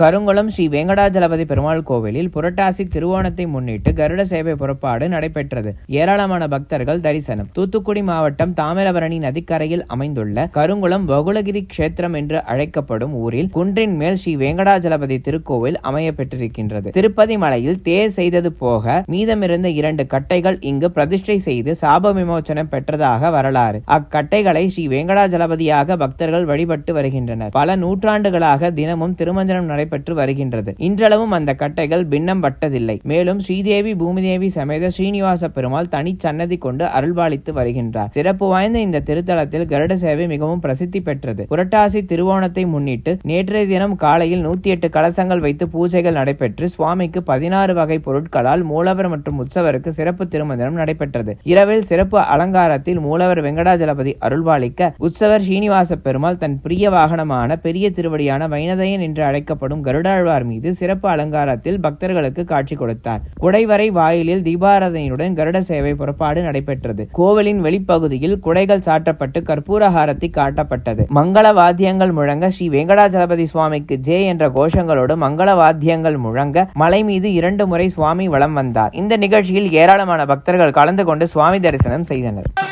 கருங்குளம் ஸ்ரீ வெங்கடாஜலபதி பெருமாள் கோவிலில் புரட்டாசி திருவோணத்தை முன்னிட்டு கருட சேவை புறப்பாடு நடைபெற்றது. ஏராளமான பக்தர்கள் தரிசனம். தூத்துக்குடி மாவட்டம் தாமிரபரணி நதிக்கரையில் அமைந்துள்ள கருங்குளம் வகுளகிரி கஷேத்திரம் என்று அழைக்கப்படும் ஊரில் குன்றின் மேல் ஸ்ரீ வெங்கடாஜலபதி திருக்கோவில் அமைய பெற்றிருக்கின்றது திருப்பதி மலையில் தேர் செய்தது போக மீதமிருந்த இரண்டு கட்டைகள் இங்கு பிரதிஷ்டை செய்து சாப விமோசனம் பெற்றதாக வரலாறு. அக்கட்டைகளை ஸ்ரீ வெங்கடாஜலபதியாக பக்தர்கள் வழிபட்டு வருகின்றனர். பல நூற்றாண்டுகளாக தினமும் திருமஞ்சனம் நடைபெற்று நடைபெற்று வருகின்றது. இன்றளவும் அந்த கட்டைகள் பின்னம் பட்டதில்லை. மேலும் ஸ்ரீதேவி பூமிதேவி சமேத ஸ்ரீனிவாச பெருமாள் தனி சன்னதி கொண்டு அருள்பாலித்து வருகின்றார். சிறப்பு வாய்ந்த இந்த திருத்தலத்தில் கருட சேவை மிகவும் பிரசித்தி பெற்றது. புரட்டாசி திருவோணத்தை முன்னிட்டு நேற்றைய தினம் காலையில் நூத்தி எட்டு கலசங்கள் வைத்து பூஜைகள் நடைபெற்று சுவாமிக்கு பதினாறு வகை பொருட்களால் மூலவர் மற்றும் உற்சவருக்கு சிறப்பு திருமந்திரம் நடைபெற்றது. இரவில் சிறப்பு அலங்காரத்தில் மூலவர் வெங்கடாஜலபதி அருள்பாலிக்க உற்சவர் ஸ்ரீனிவாச பெருமாள் தன் பிரிய வாகனமான பெரிய திருவடியான வைனதையன் என்று அழைக்கப்படும் கருடாழ்வார் மீது சிறப்பு அலங்காரத்தில் பக்தர்களுக்கு காட்சி கொடுத்தார். குடைவரை வாயிலில் தீபாராதனையுடன் கருட சேவை புறப்பாடு நடைபெற்றது. கோவிலின் வெளிப்பகுதியில் குடைகள் சாட்டப்பட்டு கற்பூரஹாரத்தை காட்டப்பட்டது. மங்கள வாத்தியங்கள் முழங்க ஸ்ரீ வெங்கடாஜலபதி சுவாமிக்கு ஜே என்ற கோஷங்களோடு மங்கள வாத்தியங்கள் முழங்க மலை மீது இரண்டு முறை சுவாமி வலம் வந்தார். இந்த நிகழ்ச்சியில் ஏராளமான பக்தர்கள் கலந்து கொண்டு சுவாமி தரிசனம் செய்தனர்.